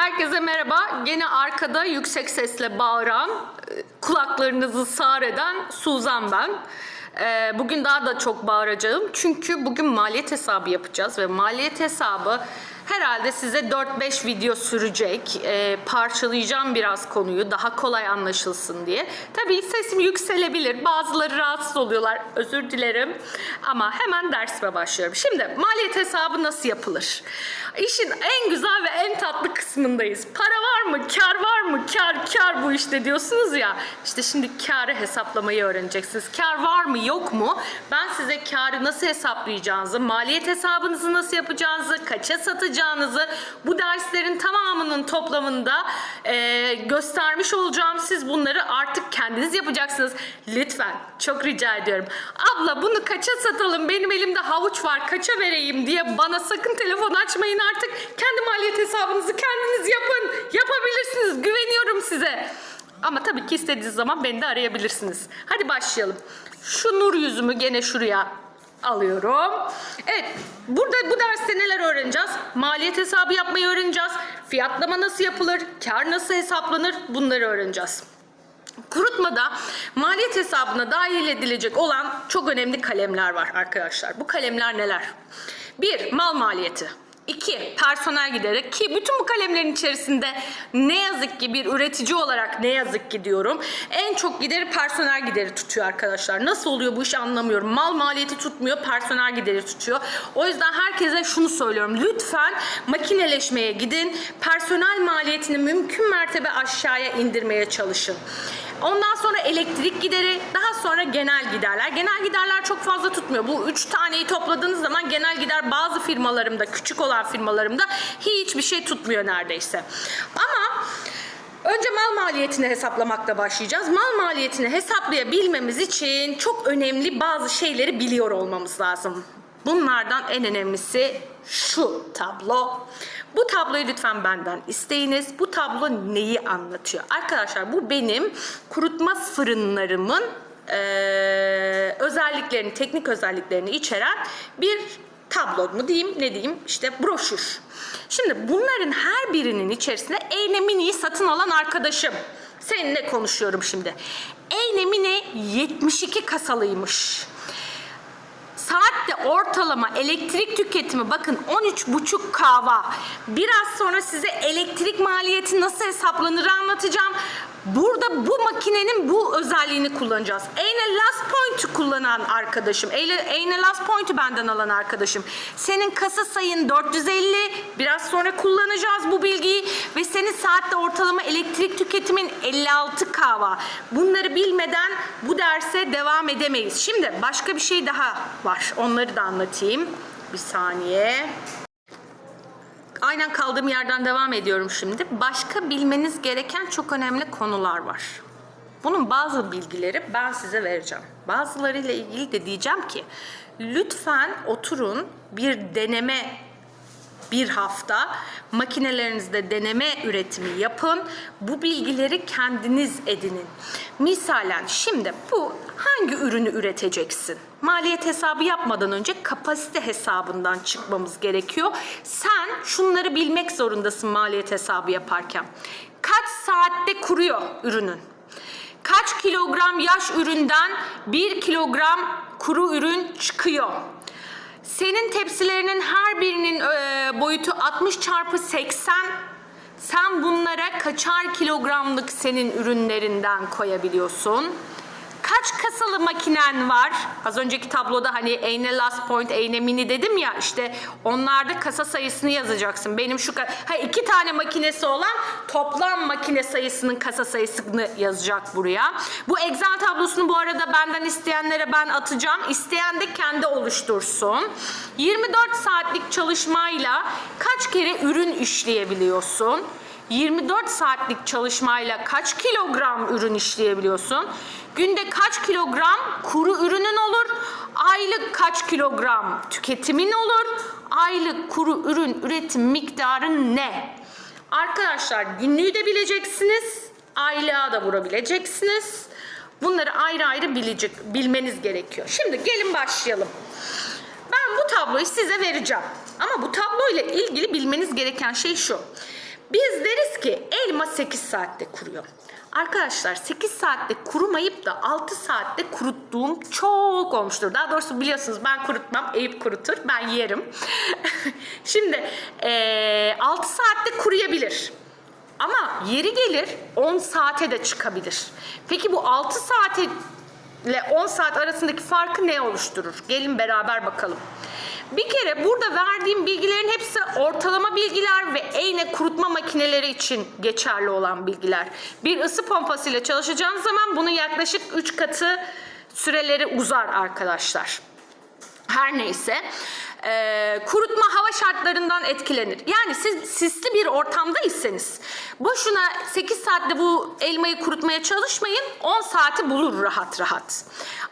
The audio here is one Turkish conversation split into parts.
Herkese merhaba. Gene arkada yüksek sesle bağıran, kulaklarınızı sağır eden Suzan ben. E, Bugün daha da çok bağıracağım. Çünkü bugün maliyet hesabı yapacağız ve maliyet hesabı herhalde size 4-5 video sürecek. E, parçalayacağım biraz konuyu daha kolay anlaşılsın diye. Tabii sesim yükselebilir. Bazıları rahatsız oluyorlar. Özür dilerim. Ama hemen dersime başlıyorum. Şimdi maliyet hesabı nasıl yapılır? İşin en güzel ve en tatlı kısmındayız. Para var mı? Kar var mı? Kar, kar bu işte diyorsunuz ya. İşte şimdi karı hesaplamayı öğreneceksiniz. Kar var mı? Yok mu? Ben size karı nasıl hesaplayacağınızı, maliyet hesabınızı nasıl yapacağınızı, kaça satacağınızı bu derslerin tamamının toplamında e, göstermiş olacağım. Siz bunları artık kendiniz yapacaksınız. Lütfen çok rica ediyorum. Abla bunu kaça satalım? Benim elimde havuç var. Kaça vereyim diye bana sakın telefon açmayın artık. Kendi maliyet hesabınızı kendiniz yapın. Yapabilirsiniz. Güveniyorum size. Ama tabii ki istediğiniz zaman beni de arayabilirsiniz. Hadi başlayalım. Şu nur yüzümü gene şuraya alıyorum. Evet, burada bu derste neler öğreneceğiz? Maliyet hesabı yapmayı öğreneceğiz. Fiyatlama nasıl yapılır? Kar nasıl hesaplanır? Bunları öğreneceğiz. Kurutmada maliyet hesabına dahil edilecek olan çok önemli kalemler var arkadaşlar. Bu kalemler neler? Bir, mal maliyeti. İki, personel gideri ki bütün bu kalemlerin içerisinde ne yazık ki bir üretici olarak ne yazık ki diyorum en çok gideri personel gideri tutuyor arkadaşlar. Nasıl oluyor bu işi anlamıyorum. Mal maliyeti tutmuyor, personel gideri tutuyor. O yüzden herkese şunu söylüyorum. Lütfen makineleşmeye gidin. Personel maliyetini mümkün mertebe aşağıya indirmeye çalışın. Ondan sonra elektrik gideri, daha sonra genel giderler. Genel giderler çok fazla tutmuyor. Bu üç taneyi topladığınız zaman genel gider bazı firmalarımda, küçük olan firmalarımda hiçbir şey tutmuyor neredeyse. Ama Önce mal maliyetini hesaplamakla başlayacağız. Mal maliyetini hesaplayabilmemiz için çok önemli bazı şeyleri biliyor olmamız lazım. Bunlardan en önemlisi şu tablo. Bu tabloyu lütfen benden isteyiniz. Bu tablo neyi anlatıyor? Arkadaşlar bu benim kurutma fırınlarımın eee, özelliklerini, teknik özelliklerini içeren bir tablo mu diyeyim, ne diyeyim? İşte broşür. Şimdi bunların her birinin içerisinde Eyne Mini'yi satın alan arkadaşım. Seninle konuşuyorum şimdi. Eyne Mini 72 kasalıymış. Saatte ortalama elektrik tüketimi bakın 13,5 kahva. Biraz sonra size elektrik maliyeti nasıl hesaplanır anlatacağım. Burada bu makinenin bu özelliğini kullanacağız. Eyne Last Point'u kullanan arkadaşım. Eyne Last Point'u benden alan arkadaşım. Senin kasa sayın 450. Biraz sonra kullanacağız bu bilgiyi. Ve senin saatte ortalama elektrik tüketimin 56 kahva. Bunları bilmeden bu derse devam edemeyiz. Şimdi başka bir şey daha var. Onları da anlatayım. Bir saniye. Aynen kaldığım yerden devam ediyorum şimdi. Başka bilmeniz gereken çok önemli konular var. Bunun bazı bilgileri ben size vereceğim. Bazılarıyla ilgili de diyeceğim ki lütfen oturun bir deneme bir hafta makinelerinizde deneme üretimi yapın. Bu bilgileri kendiniz edinin. Misalen şimdi bu hangi ürünü üreteceksin? Maliyet hesabı yapmadan önce kapasite hesabından çıkmamız gerekiyor. Sen şunları bilmek zorundasın maliyet hesabı yaparken. Kaç saatte kuruyor ürünün? Kaç kilogram yaş üründen 1 kilogram kuru ürün çıkıyor? Senin tepsilerinin her birinin e, boyutu 60 çarpı 80. Sen bunlara kaçar kilogramlık senin ürünlerinden koyabiliyorsun? Kaç kasalı makinen var? Az önceki tabloda hani Eyne Last Point, Eyne Mini dedim ya işte onlarda kasa sayısını yazacaksın. Benim şu ha iki tane makinesi olan toplam makine sayısının kasa sayısını yazacak buraya. Bu Excel tablosunu bu arada benden isteyenlere ben atacağım. İsteyen de kendi oluştursun. 24 saatlik çalışmayla kaç kere ürün işleyebiliyorsun? 24 saatlik çalışmayla kaç kilogram ürün işleyebiliyorsun? Günde kaç kilogram kuru ürünün olur? Aylık kaç kilogram tüketimin olur? Aylık kuru ürün üretim miktarın ne? Arkadaşlar günlüğü de bileceksiniz. Aylığa da vurabileceksiniz. Bunları ayrı ayrı bilecek, bilmeniz gerekiyor. Şimdi gelin başlayalım. Ben bu tabloyu size vereceğim. Ama bu tablo ile ilgili bilmeniz gereken şey şu. Biz deriz ki elma 8 saatte kuruyor. Arkadaşlar 8 saatte kurumayıp da 6 saatte kuruttuğum çok olmuştur. Daha doğrusu biliyorsunuz ben kurutmam, Eyüp kurutur, ben yerim. Şimdi eee 6 saatte kuruyabilir. Ama yeri gelir 10 saate de çıkabilir. Peki bu 6 saate ile 10 saat arasındaki farkı ne oluşturur? Gelin beraber bakalım. Bir kere burada verdiğim bilgilerin hepsi ortalama bilgiler ve eğne kurutma makineleri için geçerli olan bilgiler. Bir ısı pompasıyla çalışacağınız zaman bunun yaklaşık 3 katı süreleri uzar arkadaşlar. Her neyse. Ee, kurutma hava şartlarından etkilenir. Yani siz sisli bir ortamdaysanız boşuna 8 saatte bu elmayı kurutmaya çalışmayın. 10 saati bulur rahat rahat.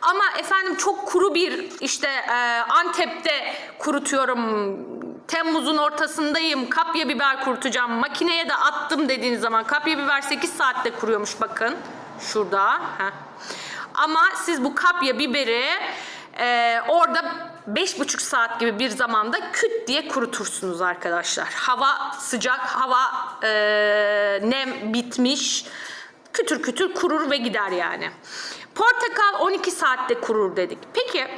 Ama efendim çok kuru bir işte e, Antep'te kurutuyorum. Temmuz'un ortasındayım. Kapya biber kurutacağım. Makineye de attım dediğiniz zaman kapya biber 8 saatte kuruyormuş bakın. Şurada. Heh. Ama siz bu kapya biberi e, orada beş buçuk saat gibi bir zamanda küt diye kurutursunuz arkadaşlar. Hava sıcak, hava e, nem bitmiş. Kütür kütür kurur ve gider yani. Portakal 12 saatte kurur dedik. Peki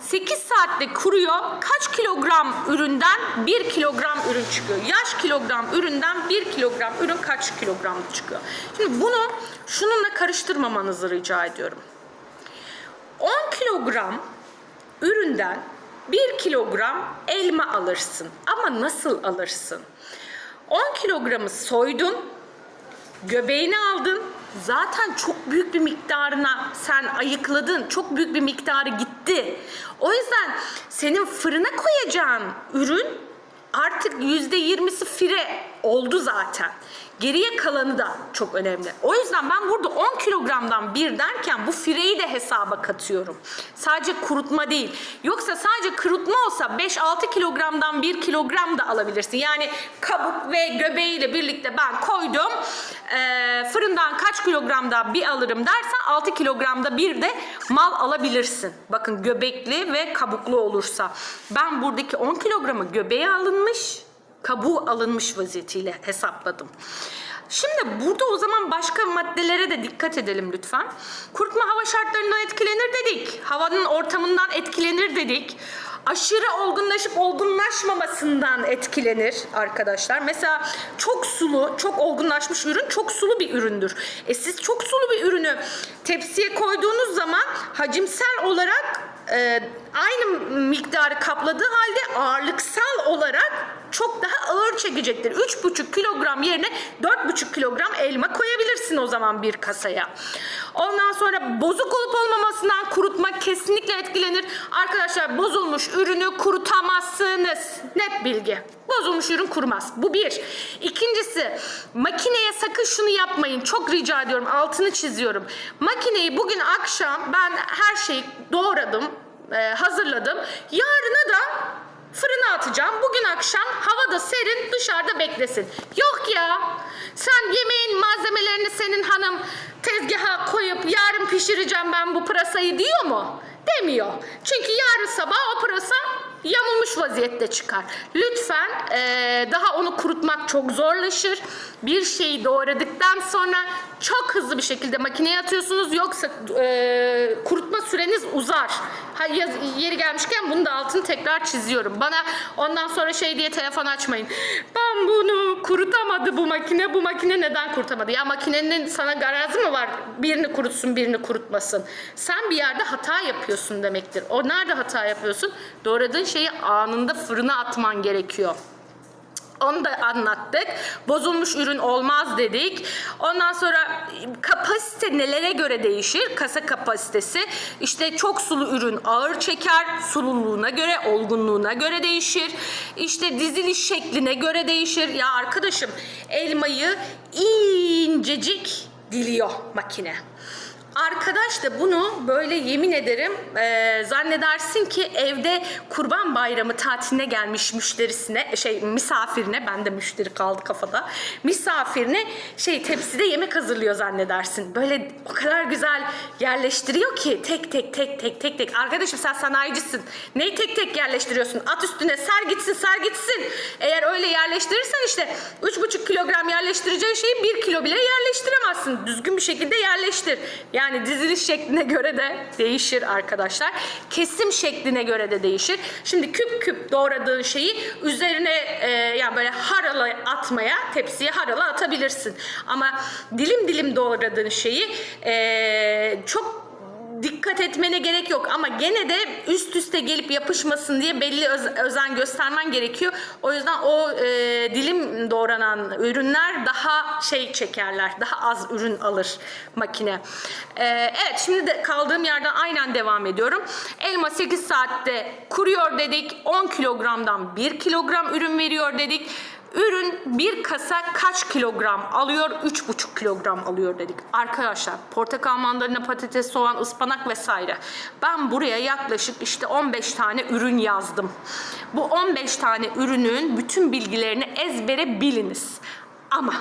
8 saatte kuruyor. Kaç kilogram üründen 1 kilogram ürün çıkıyor? Yaş kilogram üründen 1 kilogram ürün kaç kilogram çıkıyor? Şimdi bunu şununla karıştırmamanızı rica ediyorum. 10 kilogram üründen 1 kilogram elma alırsın. Ama nasıl alırsın? 10 kilogramı soydun, göbeğini aldın. Zaten çok büyük bir miktarına sen ayıkladın. Çok büyük bir miktarı gitti. O yüzden senin fırına koyacağın ürün artık %20'si fire oldu zaten. Geriye kalanı da çok önemli. O yüzden ben burada 10 kilogramdan bir derken bu fireyi de hesaba katıyorum. Sadece kurutma değil. Yoksa sadece kurutma olsa 5-6 kilogramdan 1 kilogram da alabilirsin. Yani kabuk ve göbeğiyle birlikte ben koydum. Ee, fırından kaç kilogramda bir alırım dersen 6 kilogramda bir de mal alabilirsin. Bakın göbekli ve kabuklu olursa. Ben buradaki 10 kilogramı göbeğe alınmış kabuğu alınmış vaziyetiyle hesapladım. Şimdi burada o zaman başka maddelere de dikkat edelim lütfen. Kurutma hava şartlarından etkilenir dedik. Havanın ortamından etkilenir dedik. Aşırı olgunlaşıp olgunlaşmamasından etkilenir arkadaşlar. Mesela çok sulu, çok olgunlaşmış ürün çok sulu bir üründür. E siz çok sulu bir ürünü tepsiye koyduğunuz zaman hacimsel olarak e, aynı miktarı kapladığı halde ağırlıksal olarak çok daha ağır çekecektir. 3,5 kilogram yerine 4,5 kilogram elma koyabilirsin o zaman bir kasaya. Ondan sonra bozuk olup olmamasından kurutmak kesinlikle etkilenir. Arkadaşlar bozulmuş ürünü kurutamazsınız. Net bilgi. Bozulmuş ürün kurumaz. Bu bir. İkincisi makineye sakın şunu yapmayın. Çok rica ediyorum. Altını çiziyorum. Makineyi bugün akşam ben her şeyi doğradım. e, hazırladım. Yarına da Fırına atacağım. Bugün akşam havada serin dışarıda beklesin. Yok ya. Sen yemeğin malzemelerini senin hanım tezgaha koyup yarın pişireceğim ben bu pırasayı diyor mu? Demiyor. Çünkü yarın sabah o pırasa yamulmuş vaziyette çıkar. Lütfen eee, daha onu kurutmak çok zorlaşır. Bir şeyi doğradıktan sonra çok hızlı bir şekilde makineye atıyorsunuz. Yoksa eee, kurutma süreniz uzar. Ha, yeri gelmişken bunu da altını tekrar çiziyorum. Bana ondan sonra şey diye telefon açmayın. Ben bunu kurutamadı bu makine. Bu makine neden kurutamadı? Ya makinenin sana garazı mı var? Birini kurutsun birini kurutmasın. Sen bir yerde hata yapıyorsun demektir. O nerede hata yapıyorsun? Doğradığın şeyi anında fırına atman gerekiyor. Onu da anlattık. Bozulmuş ürün olmaz dedik. Ondan sonra kapasite nelere göre değişir? Kasa kapasitesi. İşte çok sulu ürün ağır çeker. Sululuğuna göre, olgunluğuna göre değişir. İşte diziliş şekline göre değişir. Ya arkadaşım elmayı incecik diliyor makine. Arkadaş da bunu böyle yemin ederim e, zannedersin ki evde kurban bayramı tatiline gelmiş müşterisine şey misafirine ben de müşteri kaldı kafada misafirine şey tepside yemek hazırlıyor zannedersin. Böyle o kadar güzel yerleştiriyor ki tek tek tek tek tek tek. Arkadaşım sen sanayicisin. Neyi tek tek yerleştiriyorsun? At üstüne ser gitsin ser gitsin. Eğer öyle yerleştirirsen işte 3,5 kilogram yerleştireceğin şeyi 1 kilo bile yerleştiremezsin. Düzgün bir şekilde yerleştir. Yani diziliş şekline göre de değişir arkadaşlar. Kesim şekline göre de değişir. Şimdi küp küp doğradığın şeyi üzerine e, yani böyle harala atmaya, tepsiye harala atabilirsin. Ama dilim dilim doğradığın şeyi e, çok dikkat etmene gerek yok ama gene de üst üste gelip yapışmasın diye belli öz- özen göstermen gerekiyor. O yüzden o e, dilim doğranan ürünler daha şey çekerler, daha az ürün alır makine. E, evet şimdi de kaldığım yerden aynen devam ediyorum. Elma 8 saatte kuruyor dedik. 10 kilogramdan 1 kilogram ürün veriyor dedik. Ürün bir kasa kaç kilogram alıyor? 3,5 kilogram alıyor dedik. Arkadaşlar portakal, mandalina, patates, soğan, ıspanak vesaire. Ben buraya yaklaşık işte 15 tane ürün yazdım. Bu 15 tane ürünün bütün bilgilerini ezbere biliniz. Ama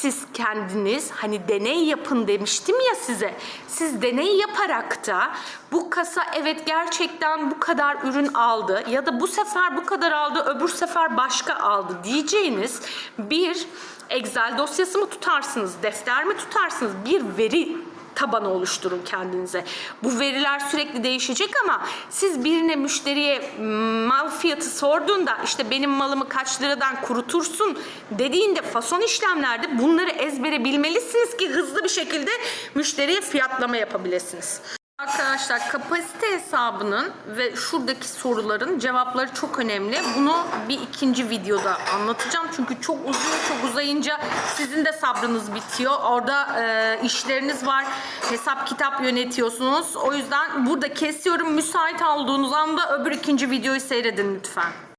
siz kendiniz hani deney yapın demiştim ya size. Siz deney yaparak da bu kasa evet gerçekten bu kadar ürün aldı ya da bu sefer bu kadar aldı öbür sefer başka aldı diyeceğiniz bir Excel dosyası mı tutarsınız, defter mi tutarsınız, bir veri tabanı oluşturun kendinize. Bu veriler sürekli değişecek ama siz birine müşteriye mm, mal fiyatı sorduğunda işte benim malımı kaç liradan kurutursun dediğinde fason işlemlerde bunları ezbere bilmelisiniz ki hızlı bir şekilde müşteriye fiyatlama yapabilirsiniz. Arkadaşlar kapasite hesabının ve şuradaki soruların cevapları çok önemli. Bunu bir ikinci videoda anlatacağım. Çünkü çok uzuyor, çok uzayınca sizin de sabrınız bitiyor. Orada e, işleriniz var, hesap kitap yönetiyorsunuz. O yüzden burada kesiyorum. Müsait olduğunuz anda öbür ikinci videoyu seyredin lütfen.